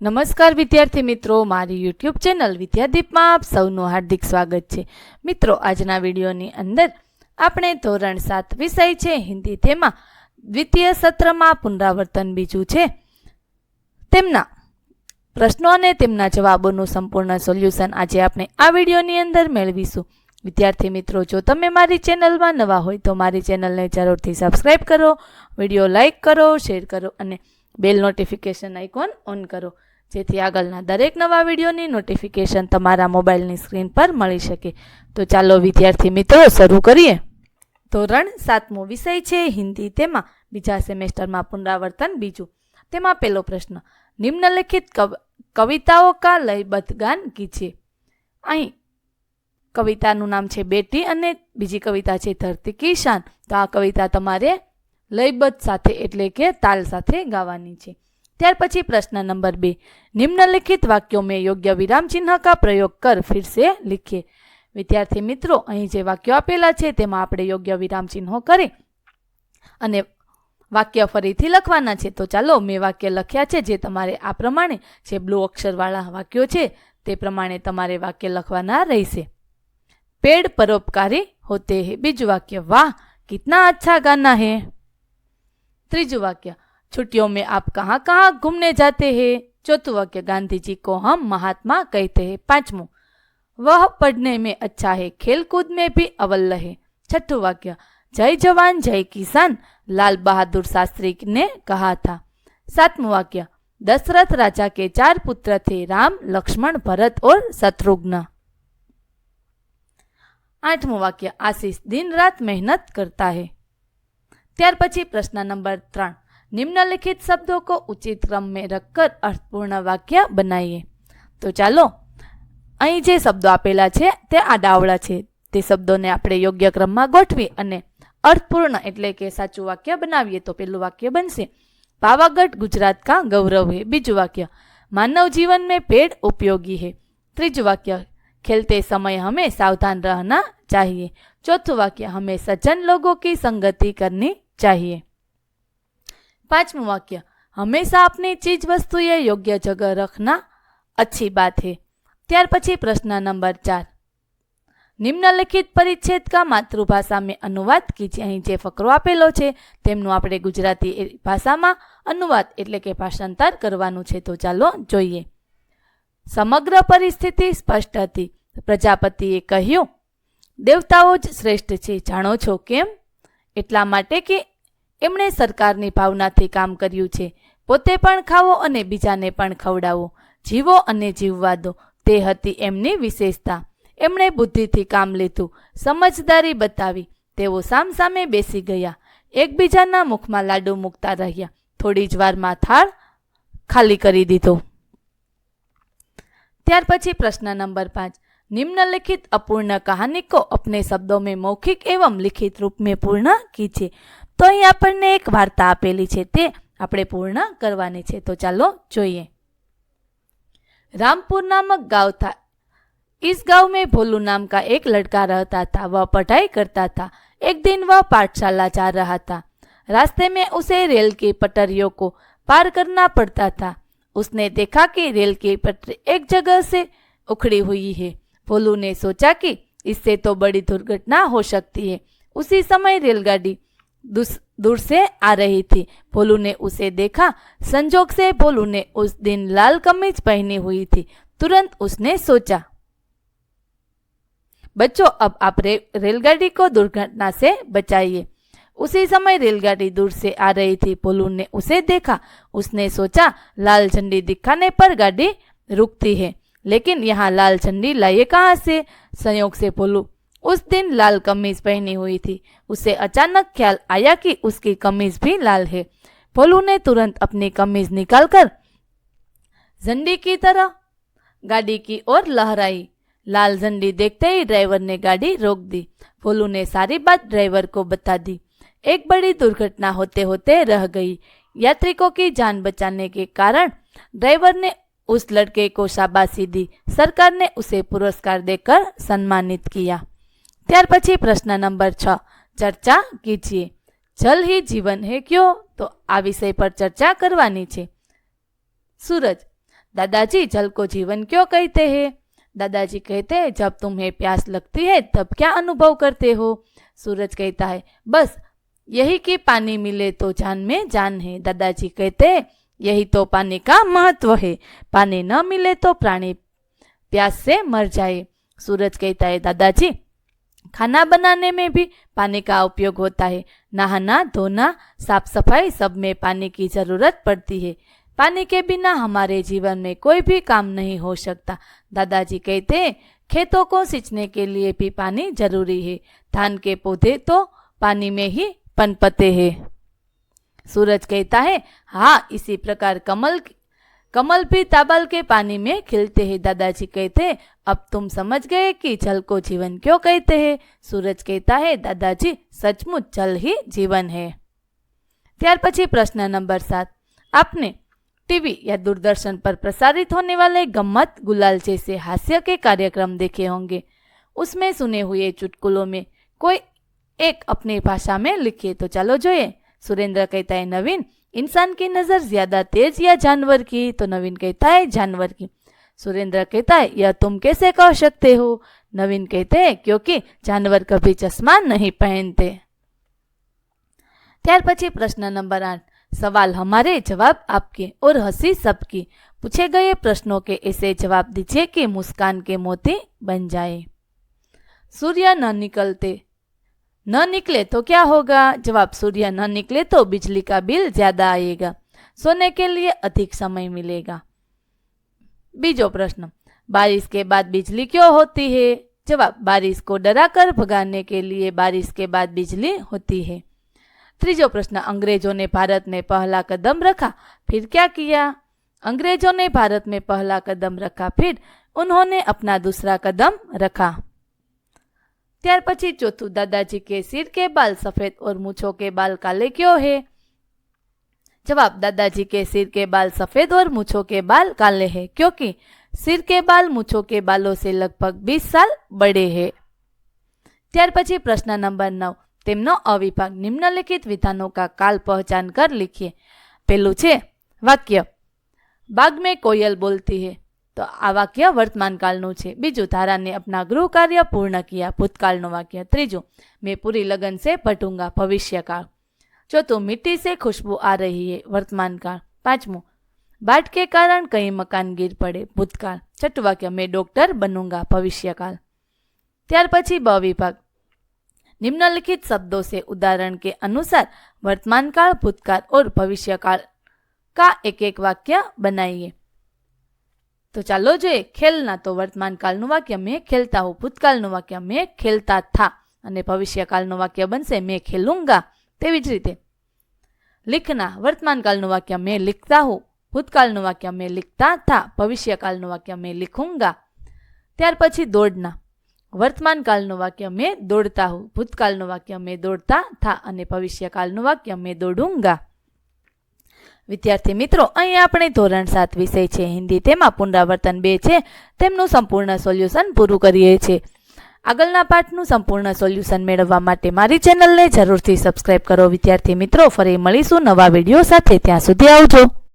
નમસ્કાર વિદ્યાર્થી મિત્રો, મારી યુટ્યુબ ચેનલ વિદ્યાદીપમાં આપ સૌનું હાર્દિક સ્વાગત છે. મિત્રો, આજના વિડીયોની અંદર આપણે ધોરણ સાત વિષય છે, હિન્દી તેમાં. દ્વિતીય સત્રમાં પુનરાવર્તન બીજું છે. તેમના પ્રશ્નો અને તેમના જવાબોનું સંપૂર્ણ સોલ્યુશન આજે આપણે આ વિડીયોની અંદર મેળવીશું. વિદ્યાર્થી મિત્રો, જો તમે મારી ચેનલમાં નવા હોય તો મારી ચેનલને જરૂરથી સબસ્ક્રાઈબ કરો, વીડિયો લાઇક કરો, શેર કરો અને બેલ નોટિફિકેશન આઇકોન ઓન કરો. જેથી આગળના દરેક નવા વિડીયોની નોટિફિકેશન તમારા મોબાઈલની સ્ક્રીન પર મળી શકે. તો ચાલો, વિદ્યાર્થી મિત્રો, શરૂ કરીએ. ધોરણ સાતમો વિષય છે હિન્દી તેમાં. બીજા સેમેસ્ટરમાં પુનરાવર્તન બીજું. તેમાં પહેલો પ્રશ્ન, નિમ્નલિખિત કવ- કવિતાઓ કા લયબદ્ધ ગાન કીજીએ અહીં, કવિતાનું નામ છે બેટી અને બીજી કવિતા છે ધરતી કિશાન તો આ કવિતા તમારે લયબદ્ધ સાથે એટલે કે તાલ સાથે ગાવાની છે. ત્યાર પછી પ્રશ્ન નંબર બે. નિમ્નલિખિત વાક્યો મેં યોગ્ય વિરામચિહ્ન કા પ્રયોગ કર ફિર સે લીખીએ વિદ્યાર્થી મિત્રો, અહીં જે વાક્યો આપેલા છે તેમાં આપણે યોગ્ય વિરામચિહ્નો કરી અને વાક્ય ફરીથી લખવાના છે. તો ચાલો, મેં વાક્ય લખ્યા છે જે તમારે આ પ્રમાણે જે બ્લુ અક્ષરવાળા વાક્યો છે તે પ્રમાણે તમારે વાક્ય લખવાના રહેશે. પેડ પરોપકારી હોતે હે. બીજું વાક્ય, વાહ, કિતના અચ્છા ગાના હે. ત્રીજું વાક્ય छुट्टियों में आप कहाँ कहाँ घूमने जाते हैं चौथू वाक्य गांधी जी को हम महात्मा कहते हैं पांचवू वह पढ़ने में अच्छा है खेल कूद में भी अव्वल रहे छठू वाक्य जय जवान जय किसान लाल बहादुर शास्त्री ने कहा था सातवां वाक्य दशरथ राजा के चार पुत्र थे राम लक्ष्मण भरत और शत्रुघ्न આઠમું વાક્ય આશીષ દિન રાત મહેનત કરતા હે ત્યાર પછી પ્રશ્ન નંબર ત્રણ નિમ્નલિખિત શબ્દો को उचित क्रम में रखकर અર્થપૂર્ણ વાક્ય બનાવીએ તો ચાલો અહીં જે શબ્દો આપેલા છે તે આડાવડા છે તે શબ્દોને આપણે યોગ્ય ક્રમમાં ગોઠવી અને અર્થપૂર્ણ એટલે કે સાચું વાક્ય બનાવીએ તો પેલું વાક્ય બનશે પાવાગઢ ગુજરાત કા ગૌરવ है બીજું વાક્ય मानव जीवन में पेड़ उपयोगी है ત્રીજું વાક્ય खेलते समय हमें सावधान रहना चाहिए चौथुं वाक्य हमें सज्जन लोगों की संगति करनी चाहिए पांचवा वाक्य हमेशा अपनी चीज वस्तुएं योग्य जगह रखना अच्छी बात है ત્યાર પછી પ્રશ્ન નંબર ચાર નિમ્નલિખિત પરિચ્છેદ કા માતૃભાષા મેં અનુવાદ કીજીએ અહીં જે ફકરો આપેલો છે તેમનું આપણે ગુજરાતી એ ભાષામાં અનુવાદ એટલે કે ભાષાંતર કરવાનું છે તો ચાલો જોઈએ સમગ્ર પરિસ્થિતિ સ્પષ્ટ હતી પ્રજાપતિએ કહ્યું દેવતાઓ જ શ્રેષ્ઠ છે જાણો છો કેમ એટલા માટે કે એમણે સરકારની ભાવનાથી કામ કર્યું છે. પોતે પણ ખાવો અને બીજાને પણ ખવડાવો. જીવો અને જીવવા દો તે હતી એમની વિશેષતા. એમણે બુદ્ધિથી કામ લીધું, સમજદારી બતાવી. તેઓ સામસામે બેસી ગયા. એકબીજાના મુખમાં લાડુ મૂકતા રહ્યા. થોડી જ વારમાં થાળ ખાલી કરી દીધો. ત્યાર પછી પ્રશ્ન નંબર પાંચ. નિમ્નલિખિત અપૂર્ણ કહાનીકો અપને શબ્દો મેં મૌખિક એવં લિખિત રૂપ મેં પૂર્ણ કી છે? તો અહીં આપણને એક વાર્તા આપેલી છે તે આપણે પૂર્ણ કરવાની છે તો ચાલો જોઈએ रामपुर नामक गांव था इस गांव में भोलू नाम का एक लड़का रहता था वह पढ़ाई करता था एक दिन वह पाठशाला जा रहा था रास्ते में उसे रेल की पटरियों को पार करना पड़ता था उसने देखा कि रेल की पटरी एक जगह से उखड़ी हुई है भोलू ने सोचा कि इससे तो बड़ी दुर्घटना हो सकती है उसी समय रेलगाड़ी दुस- दूर से आ रही थी। भोलू ने उसे देखा संजोग से भोलू ने उस दिन लाल कमीज पहनी हुई थी। तुरंत उसने सोचा बच्चों अब आप रे, रेलगाड़ी को दुर्घटना से बचाइए। उसी समय रेलगाड़ी दूर से आ रही थी। भोलू ने उसे देखा उसने सोचा लाल झंडी दिखाने पर गाड़ी रुकती है लेकिन यहाँ लाल झंडी लाइए कहाँ से? संयोग से भोलू उस दिन लाल कमीज पहनी हुई थी। उसे अचानक ख्याल आया कि उसकी कमीज भी लाल है। भोलू ने तुरंत अपनी कमीज निकालकर झंडी की तरह गाड़ी की ओर लहराई। लाल झंडी देखते ही ड्राइवर ने गाड़ी रोक दी। भोलू ने सारी बात ड्राइवर को बता दी। एक बड़ी दुर्घटना होते होते रह गई। यात्रिकों की जान बचाने के कारण ड्राइवर ने उस लड़के को शाबाशी दी। सरकार ने उसे पुरस्कार देकर सम्मानित किया। ત્યાર પછી પ્રશ્ન નંબર છ ચર્ચા કીજીએ જલ ही जीवन है क्यों તો આ વિષય પર ચર્ચા કરવાની છે સૂરજ दादाजी जल को जीवन क्यों कहते हैं दादाजी कहते हैं जब तुम्हें प्यास लगती है तब क्या अनुभव करते हो सूरज कहता है बस यही कि पानी मिले तो जान में जान है दादाजी कहते हैं यही तो पानी का महत्व है पानी न मिले तो प्राणी प्यास से मर जाए सूरज कहता है दादाजी खाना बनाने में भी पानी का उपयोग होता है। नहाना, धोना साफ़ सफ़ाई सब में पानी की ज़रूरत पड़ती है। पानी के बिना हमारे जीवन में कोई भी काम नहीं हो सकता। दादाजी कहते हैं, खेतों को सींचने के लिए भी पानी ज़रूरी है। धान के पौधे तो पानी में ही पनपते हैं। सूरज कहता है हाँ इसी प्रकार कमल कमल भी ताबल के पानी में खिलते हैं दादाजी कहते हैं अब तुम समझ गए कि जल को जीवन क्यों कहते हैं सूरज कहता है दादाजी सचमुच जल ही जीवन है ત્યાર પછી પ્રશ્ન નંબર સાત आपने टीवी या दूरदर्शन पर प्रसारित होने वाले गम्मत गुलाल जैसे हास्य के कार्यक्रम देखे होंगे उसमें सुने हुए चुटकुलों में कोई एक अपनी भाषा में लिखिए तो चलो જોઈએ सुरेंद्र कहता है नवीन इंसान की नज़र ज्यादा तेज या जानवर की तो नवीन कहता है जानवर की सुरेंद्र कहता है यह तुम कैसे कह सकते हो नवीन कहते हैं क्योंकि जानवर कभी चश्मा नहीं पहनते ત્યાર પછી પ્રશ્ન નંબર આઠ सवाल हमारे जवाब आपके और हंसी सबकी पूछे गए प्रश्नों के ऐसे जवाब दीजिए कि मुस्कान के मोती बन जाए सूर्य न निकलते न निकले तो क्या होगा जवाब सूर्य न निकले तो बिजली का बिल ज्यादा आएगा सोने के लिए अधिक समय मिलेगा बीजो प्रश्न बारिश के बाद बिजली क्यों होती है जवाब बारिश को डराकर भगाने के लिए बारिश के बाद बिजली होती है त्रीजो प्रश्न अंग्रेजों ने भारत में पहला कदम रखा फिर क्या किया अंग्रेजों ने भारत में पहला कदम रखा फिर उन्होंने अपना दूसरा कदम रखा ત્યાર પછી ચોથું દાદાજી के सिर के बाल सफेद और मूछों के बाल काले क्यों है जवाब दादाजी के सिर के बाल सफेद और मूछों के बाल काले हैं क्योंकि सिर के बाल मूछों के बालों से लगभग 20 साल बड़े हैं ત્યાર પછી પ્રશ્ન નંબર નવ તેમનો અવિભાગ નિમ્નલિખિત વિધાનોं का काल पहचान कर लिखिए પેલું છે વાક્ય બાગ में कोयल बोलती है તો આ વાક્ય વર્તમાનકાળનું છે. બીજું, ધારાને અપના ગૃહ કાર્ય પૂર્ણ કિયા. ભૂતકાળનું વાક્ય. ત્રીજું, મેં પૂરી લગન છે પટુંગા ભવિષ્યકાળ. ચોથું મીઠી છે ખુશ્બુ આ રહી હે વર્તમાનકાળ. પાંચમું, બાટકે કારણ કંઈ મકાન ગીર પડે ભૂતકાળ. છઠ્ઠું વાક્ય, મેં ડોક્ટર બનુંગા ભવિષ્યકાળ. ત્યાર પછી બ વિભાગ. નિમ્નલિખિત શબ્દો છે ઉદાહરણ કે અનુસાર વર્તમાનકાળ, ભૂતકાળ ઓર ભવિષ્યકાળ કા એક એક વાક્ય બનાવીએ તો ચાલો જોઈએ ખેલના તો વર્તમાનકાલનું વાક્ય મેં ખેલતા હું, ભૂતકાળનું વાક્ય મેં ખેલતા થા અને ભવિષ્યકાળનું વાક્ય બનશે મેં ખેલુંગા. તેવી જ રીતે લિખના વર્તમાનકાળનું વાક્ય મેં લિખતા હું, ભૂતકાળનું વાક્ય મેં લિખતા થા, ભવિષ્યકાળનું વાક્ય મેં લિખુંગા. ત્યાર પછી દોડના. વર્તમાનકાળનું વાક્ય મેં દોડતા હું, ભૂતકાળનું વાક્ય મેં દોડતા થા અને ભવિષ્યકાળનું વાક્ય મેં દોડુંગા. વિદ્યાર્થી મિત્રો, અહીં આપણે ધોરણ સાત વિષય છે, હિન્દી તેમાં પુનરાવર્તન બે છે, તેમનું સંપૂર્ણ સોલ્યુશન પૂરું કરીએ છીએ. આગળના પાઠનું સંપૂર્ણ સોલ્યુશન મેળવવા માટે મારી ચેનલને જરૂરથી સબસ્ક્રાઇબ કરો. વિદ્યાર્થી મિત્રો, ફરી મળીશું નવા વીડિયો સાથે. ત્યાં સુધી આવજો.